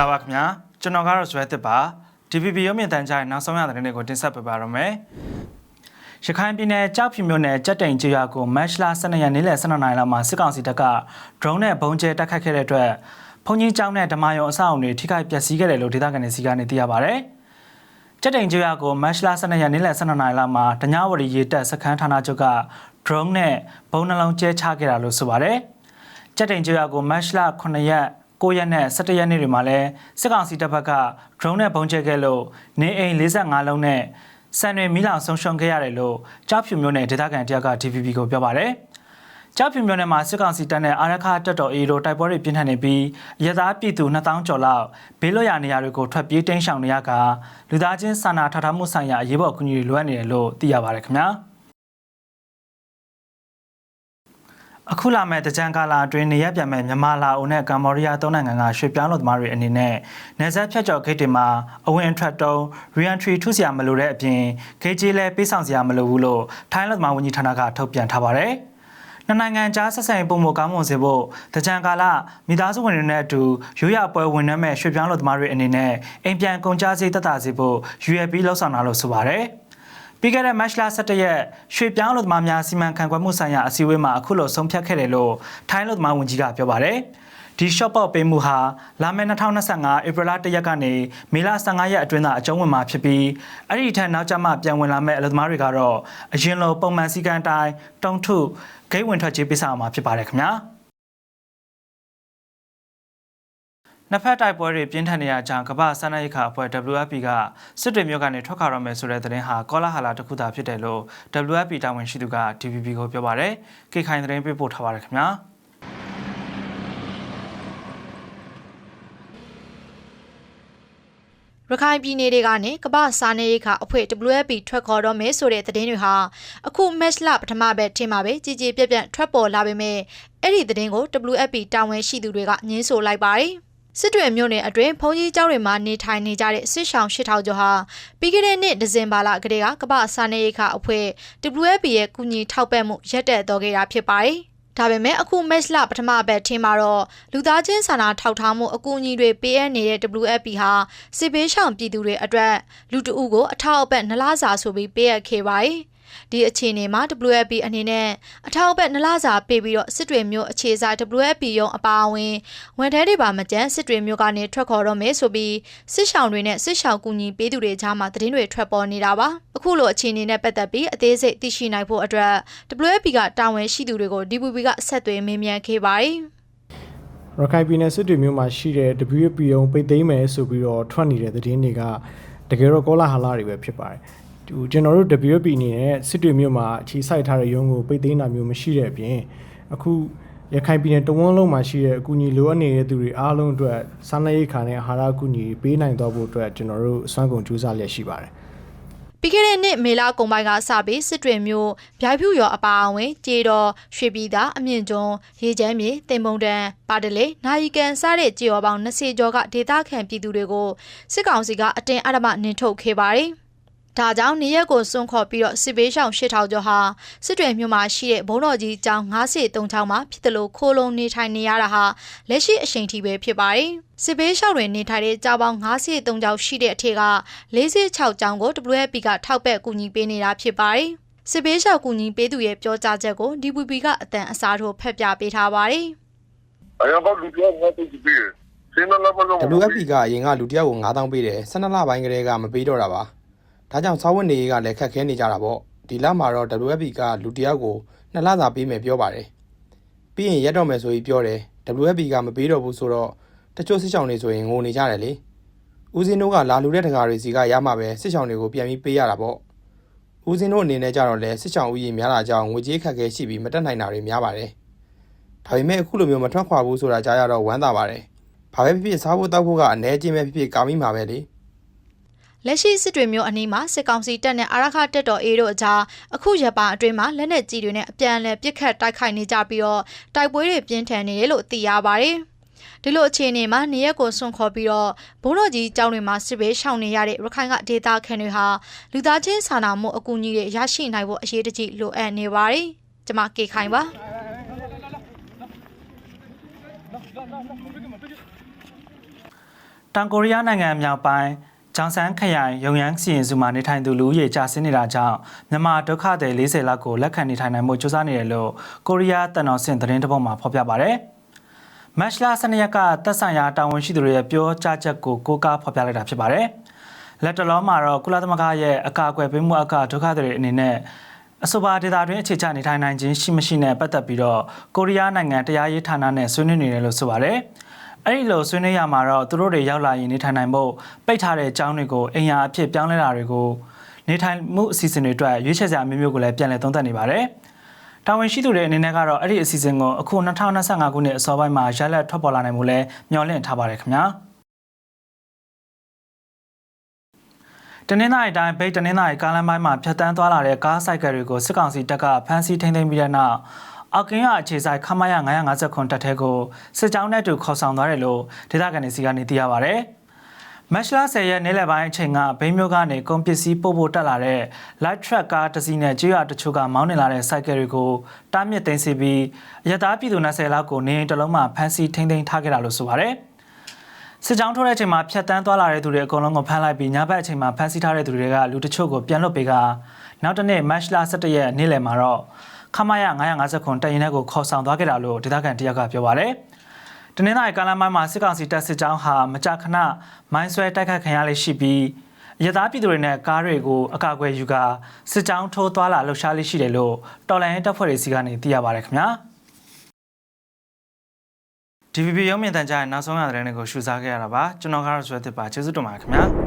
ပါပါခင်ဗျာကျွန်တော်ကတော့ဇွဲတစ်ပါ DPP ရုံးမြင့်တန်ကြားရဲ့နောက်ဆုံးရသတင်းတွေကိုတင်ဆက်ပေးပါရမယ်ရခိုင်ပြည်နယ်ကြောက်ဖြူမြို့နယ်ကြက်တိန်ကျေးရွာကိုမတ်လ12ရက်နေ့လယ်12နာရီလောက်မှာစစ်ကောင်စီတပ်က drone နဲ့ပုံကျဲတိုက်ခတ်ခဲ့တဲ့အတွက်ဘုံကြီးကျောင်းနဲ့ဓမ္မယုံအဆောက်အုံတွေထိခိုက်ပျက်စီးခဲ့တယ်လို့ဒေသခံတွေစီကနေသိရပါဗျ။ကြက်တိန်ကျေးရွာကိုမတ်လ12ရက်နေ့လယ်12နာရီလောက်မှာတညဝရီရေတပ်စခန်းဌာနချုပ်က drone နဲ့ဘုံနှလုံးကျဲချခဲ့တာလို့ဆိုပါတယ်။ကြက်တိန်ကျေးရွာကိုမတ်လ9ရက် 9ရက်နဲ့17ရက်နေ့တွေမှာလည်းစစ်ကောင်စီတပ်ဘက်က drone နဲ့ပုံကျဲခဲ့လို့နေအိမ်45လုံးနဲ့စံတွေမိလောင်ဆုံးရှုံးခဲ့ရတယ်လို့ကြောက်ဖြူမျိုးနယ်ဒေသခံတယောက်က DVB ကိုပြောပါတယ်။ကြောက်ဖြူမျိုးနယ်မှာစစ်ကောင်စီတပ်နဲ့အာရခတပ်တော်အေတို့တိုက်ပွဲတွေပြင်းထန်နေပြီးရသားပြည်သူ2000ကျော်လောက်ဘေးလွတ်ရာနေရာတွေကိုထွက်ပြေးတိမ်းရှောင်နေရကလူသားချင်းစာနာထောက်ထားမှုဆိုင်ရာအရေးပေါ်အကူအညီတွေလိုအပ်နေတယ်လို့သိရပါတယ်ခင်ဗျာ။ အခုလာမဲ့တကြံကာလာအတွင်းနေရပြန်မဲ့မြန်မာလာအိုနဲ့ကမ္ဘောဒီးယားသုံးနိုင်ငံကရွှေ့ပြောင်းလူသမားတွေအနေနဲ့နေဆက်ဖြတ်ကျော်ဂိတ်တွေမှာအဝင်အထွက်တုံး re-entry ထုစရာမလိုတဲ့အပြင်ဂိတ်ကြီးလည်းပေးဆောင်စရာမလိုဘူးလို့ထိုင်းလူသမားဝန်ကြီးဌာနကထုတ်ပြန်ထားပါတယ်။နှစ်နိုင်ငံကြားဆက်ဆံရေးပုံမကောင်းမွန်စေဖို့တကြံကာလမိသားစုဝင်တွေနဲ့အတူရိုးရပွဲဝင်နှမ်းမဲ့ရွှေ့ပြောင်းလူသမားတွေအနေနဲ့အိမ်ပြန်ကုန်ကြစေးတက်တာစေဖို့ UAP လှုပ်ဆောင်တာလို့ဆိုပါတယ်။ ပြီးခဲ့တဲ့မတ်လ17ရက်ရွှေပြောင်းလူသမားများစီမံခန့်ခွဲမှုဆိုင်ရာအစည်းအဝေးမှာအခုလိုဆုံးဖြတ်ခဲ့တယ်လို့ထိုင်းလူသမားဝန်ကြီးကပြောပါတယ်။ဒီ shop ပေါက်ပေးမှုဟာလာမယ့်2025ဧပြီလ1ရက်ကနေမေလ15ရက်အတွင်းသာအကျုံးဝင်မှာဖြစ်ပြီးအဲ့ဒီထက်နောက်ကျမှပြန်ဝင်လာမယ့်အလုပ်သမားတွေကတော့အရင်လိုပုံမှန်စည်းကမ်းတိုင်းတုံထုဂိတ်ဝင်ထွက်ကြေးပေးဆောင်မှာဖြစ်ပါတယ်ခင်ဗျာ။ နှစ်ဖက်တိုက်ပွဲတွေပြင်းထန်နေရကြောင်းကမ္ဘာစားနပ်ရိက္ခာအဖွဲ့ WFP ကစစ်တွေမျိုးကနေထွက်ခွာရမယ်ဆိုတဲ့သတင်းဟာကောလာဟလာတစ်ခုသာဖြစ်တယ်လို့ WFP တာဝန်ရှိသူက DVB ကိုပြောပါတယ်။ကေခိုင်သတင်းပေးပို့ထားပါတယ်ခင်ဗျာ။ရခိုင်ပြည်နယ်တွေကနေကမ္ဘာစားနေရိတ်ခအဖွဲ့ WFP ထွက်ခေါ်တော့မယ်ဆိုတဲ့သတင်းတွေဟာအခု match လပထမဘက်ထင်မှာပဲကြည်ကြည်ပြက်ပြက်ထွက်ပေါ်လာပေမဲ့အဲ့ဒီသတင်းကို WFP တာဝန်ရှိသူတွေကငင်းဆိုလိုက်ပါတယ် စစ်တွေမြို့နယ်အတွင်းဘုံကြီးကျောင်းတွေမှာနေထိုင်နေကြတဲ့စစ်ဆောင်8000ကျော်ဟာပြီးခဲ့တဲ့နှစ်ဒီဇင်ဘာလကတည်းကကမ္ဘာစားနေရိတ်ခအဖွဲ့ WFP ရဲ့ကူညီထောက်ပံ့မှုရပ်တန့်တော်ခဲ့တာဖြစ်ပါတယ်ဒါပေမဲ့အခု match လပထမဘက်ထင်းမှာတော့လူသားချင်းစာနာထောက်ထားမှုအကူအညီတွေပေးအပ်နေတဲ့ WFP ဟာစစ်ဘေးရှောင်ပြည်သူတွေအတွက်လူတအုပ်ကိုအထောက်အပံ့နှလားစာဆိုပြီးပေးအပ်ခဲ့ပါတယ်။ ဒီအခြေအနေမှာ WFP အနေနဲ့အထောက်အပံ့နှလားစာပေးပြီးတော့စစ်တွေမျိုးအခြေစား WFP ရုံးအပါအဝင်ဝန်ထမ်းတွေပါမကြမ်းစစ်တွေမျိုးကနေထွက်ခေါ်တော့မယ်ဆိုပြီးစစ်ဆောင်တွေနဲ့စစ်ဆောင်ကူညီပေးသူတွေကြားမှာသတင်းတွေထွက်ပေါ်နေတာပါ။အခုလိုအခြေအနေနဲ့ပတ်သက်ပြီးအသေးစိတ်သိရှိနိုင်ဖို့အတွက် WFP ကတာဝန်ရှိသူတွေကို DPP ကဆက်သွယ်မေးမြန်းခဲ့ပါတယ်။ရခိုင်ပြည်နယ်စစ်တွေမြို့မှာရှိတဲ့ WP ရုံပိတ်သိမ်းမယ်ဆိုပြီးတော့ထွက်နေတဲ့သတင်းတွေကတကယ်တော့ကောလာဟလတွေပဲဖြစ်ပါတယ်။ ဒီကျွန်တော်တို့ WP အနေနဲ့စစ်တွေမြို့မှာအခြေစိုက်ထားတဲ့ရုံးကိုပိတ်သိမ်းတာမျိုးမရှိတဲ့အပြင်အခုရခိုင်ပြည်နယ်တဝန်းလုံးမှာရှိတဲ့အကူအညီလိုအပ်နေတဲ့သူတွေအားလုံးအတွက်စားနပ်ရိက္ခာနဲ့အာဟာရအကူအညီပေးနိုင်တော့ဖို့အတွက်ကျွန်တော်တို့အစွမ်းကုန်ကြိုးစားလျက်ရှိပါတယ်။ပြီးခဲ့တဲ့နှစ်မေလကုန်ပိုင်းကစပြီးစစ်တွေမျိုးဗျိုက်ဖြူရော်အပါအဝင်ကြေတော်ရွှေပြည်သာအမြင့်ကျွန်းရေချမ်းမြေတင်ပုံတန်ပါတလေနိုင်ကန်စတဲ့ကြေရော်ပေါင်း20ကျော်ကဒေသခံပြည်သူတွေကိုစစ်ကောင်စီကအတင်းအဓမ္မနှင်ထုတ်ခဲ့ပါတယ်။ ဒါကြောင့်နေရက်ကိုစွန့်ခေါ်ပြီးတော့စစ်ဘေးရှောင်8000ကျော်ဟာစစ်တွေမြို့မှာရှိတဲ့ဘုံတော်ကြီးကျောင်း93ချောင်းမှာဖြစ်တယ်လို့ခိုးလုံးနေထိုင်နေရတာဟာလက်ရှိအချိန်ထိပဲဖြစ်ပါတယ်။စစ်ဘေးရှောင်တွေနေထိုင်တဲ့ကျောင်းပေါင်း93ကျောင်းရှိတဲ့အထက်က46ကျောင်းကို WFP ကထောက်ပံ့ကူညီပေးနေတာဖြစ်ပါတယ်။စစ်ဘေးရှောင်ကူညီပေးသူရဲ့ပြောကြားချက်ကို DPP ကအတန်အစားထိုးဖက်ပြပေးထားပါတယ်။ I am about to get what to be. စင်းလာပါလို့ WFP ကအရင်ကလူတစ်ယောက်ကို9000ပေးတယ်12လပိုင်းကလေးကမပေးတော့တာပါ ဒါကြောင့်စာဝတ်နေရေးကလည်းခက်ခဲနေကြတာပေါ့ဒီလမှာတော့ WFP ကလူတစ်ယောက်ကို2လစာပေးမယ်ပြောပါတယ်ပြီးရင်ရက်တော့မယ်ဆိုပြီးပြောတယ် WFP ကမပေးတော့ဘူးဆိုတော့တချို့စစ်ဆောင်တွေဆိုရင်ငိုနေကြတယ်လေဦးစင်းတို့ကလာလူတဲ့တကာတွေစီကရမှာပဲစစ်ဆောင်တွေကိုပြန်ပြီးပေးရတာပေါ့ဦးစင်းတို့အနေနဲ့ကြတော့လဲစစ်ဆောင်ဦးရေများတာကြောင့်ငွေကြေးခက်ခဲရှိပြီးမတက်နိုင်တာတွေများပါတယ်ဒါပေမဲ့အခုလိုမျိုးမထွက်ခွာဘူးဆိုတာကြားရတော့ဝမ်းသာပါတယ်ဘာပဲဖြစ်ဖြစ်စားဖို့တောက်ဖို့ကအ ਨੇ ချင်းပဲဖြစ်ဖြစ်ကာမိမှာပဲလေ လက်ရှိစစ်တွေမျိုးအနီးမှာစစ်ကောင်စီတပ်နဲ့အာရခတပ်တော်အေးတို့အကြားအခုရပါအတွင်းမှာလက်နက်ကြီးတွေနဲ့အပြန်အလှန်ပစ်ခတ်တိုက်ခိုက်နေကြပြီးတော့တိုက်ပွဲတွေပြင်းထန်နေတယ်လို့သိရပါတယ်။ဒီလိုအခြေအနေမှာနေရက်ကိုဆွန့်ခေါ်ပြီးတော့ဘုံတော်ကြီးကျောင်းတွေမှာစစ်ဘေးရှောင်နေရတဲ့ရခိုင်ကဒေသခံတွေဟာလူသားချင်းစာနာမှုအကူအညီတွေရရှိနိုင်ဖို့အရေးတကြီးလိုအပ်နေပါတယ်။ကျွန်မကေခိုင်ပါ။တတောင်ကိုရီးယားနိုင်ငံမြောက်ပိုင်း ဂျောင်ဆန်ခရိုင်ယုံယန်းစီရင်စုမှာနေထိုင်သူလူဦးရေကျဆင်းနေတာကြောင့်မြန်မာဒုက္ခသည်40လောက်ကိုလက်ခံနေထိုင်နိုင်မှုစူးစမ်းနေတယ်လို့ကိုရီးယားတန်တော်စင်သတင်းတစ်ပုဒ်မှာဖော်ပြပါဗျ။မတ်လ12ရက်ကသက်ဆိုင်ရာတာဝန်ရှိသူတွေရဲ့ပြောကြားချက်ကိုကိုးကားဖော်ပြလိုက်တာဖြစ်ပါတယ်။လက်တလုံးမှာတော့ကုလသမဂ္ဂရဲ့အကာအကွယ်ပေးမှုအကဒုက္ခသည်တွေအနေနဲ့အဆိုပါဒေတာတွင်အခြေချနေထိုင်နိုင်ခြင်းရှိမရှိနဲ့ပတ်သက်ပြီးတော့ကိုရီးယားနိုင်ငံတရားရေးဌာနနဲ့ဆွေးနွေးနေတယ်လို့ဆိုပါတယ်။ အဲ့ဒီလိုဆွေးနွေးရမှာတော့သူတို့တွေရောက်လာရင်နေထိုင်နိုင်ဖို့ပိတ်ထားတဲ့အကြောင်းတွေကိုအိမ်ယာအဖြစ်ပြောင်းလဲတာတွေကိုနေထိုင်မှုအစီအစဉ်တွေအတွက်ရွေးချယ်စရာမျိုးမျိုးကိုလည်းပြန်လည်သုံးသပ်နေပါတယ်။တာဝန်ရှိသူတွေအနေနဲ့ကတော့အဲ့ဒီအစီအစဉ်ကိုအခု2025ခုနှစ်အစောပိုင်းမှာရလက်ထွက်ပေါ်လာနိုင်မှုလဲမျှော်လင့်ထားပါတယ်ခင်ဗျာ။တနင်္လာရီတိုင်းဗိတ်တနင်္လာရီကားလမ်းပိုင်းမှာဖြတ်တန်းသွားလာတဲ့ကားဆိုင်ကယ်တွေကိုစစ်ကောင်စီတပ်ကဖမ်းဆီးထိန်းသိမ်းပြီးတဲ့နောက် အောက်ကင်းရအခြေဆိုင်ခမရ950ခွန်တပ်ထဲကိုစစ်ကြောင်းနဲ့တူခေါ်ဆောင်သွားတယ်လို့ဒေသခံတွေစီကနေသိရပါဗျ။မက်ရှလာ10ရက်နေ့လယ်ပိုင်းအချိန်ကဘိန်းမျိုးကနေကုန်ပစ္စည်းပို့ဖို့တက်လာတဲ့ light truck ကားတစ်စီးနဲ့ကြေးရတချို့ကမောင်းနေလာတဲ့စိုက်ကယ်တွေကိုတားမြစ်သိမ်းဆီးပြီးရတားပြည်သူ20လောက်ကိုနေအိမ်တစ်လုံးမှာဖမ်းဆီးထိန်းသိမ်းထားခဲ့တာလို့ဆိုပါတယ်။စစ်ကြောင်းထိုးတဲ့အချိန်မှာဖြတ်တန်းသွားလာတဲ့သူတွေအကုန်လုံးကိုဖမ်းလိုက်ပြီးညဘက်အချိန်မှာဖမ်းဆီးထားတဲ့သူတွေကလူတချို့ကိုပြန်လွတ်ပေးကနောက်တစ်နေ့မတ်လ17ရက်နေ့လယ်မှာတော့ ခမရ950ခွန်တရင်ထဲကိုခေါ်ဆောင်သွားခဲ့တာလို့ဒေသခံတယောက်ကပြောပါတယ်။တနင်္လာရီကာလမိုင်းမှာစစ်ကောင်စီတပ်စစ်ကြောင်းဟာမကြာခဏမိုင်းဆွဲတိုက်ခတ်ခံရလေးရှိပြီးရသားပြည်သူတွေနဲ့ကားတွေကိုအကာအကွယ်ယူကာစစ်ကြောင်းထိုးသွားလာလှုပ်ရှားလေးရှိတယ်လို့တော်လိုင်းတပ်ဖွဲ့တွေစီကနေသိရပါတယ်ခင်ဗျာ။ DVB ရုံးမြင့်တန်ကြားရဲ့နောက်ဆုံးရတဲ့တဲ့တွေကိုရှုစားခဲ့ရတာပါကျွန်တော်ကတော့ဆွဲသစ်ပါကျေးဇူးတင်ပါတယ်ခင်ဗျာ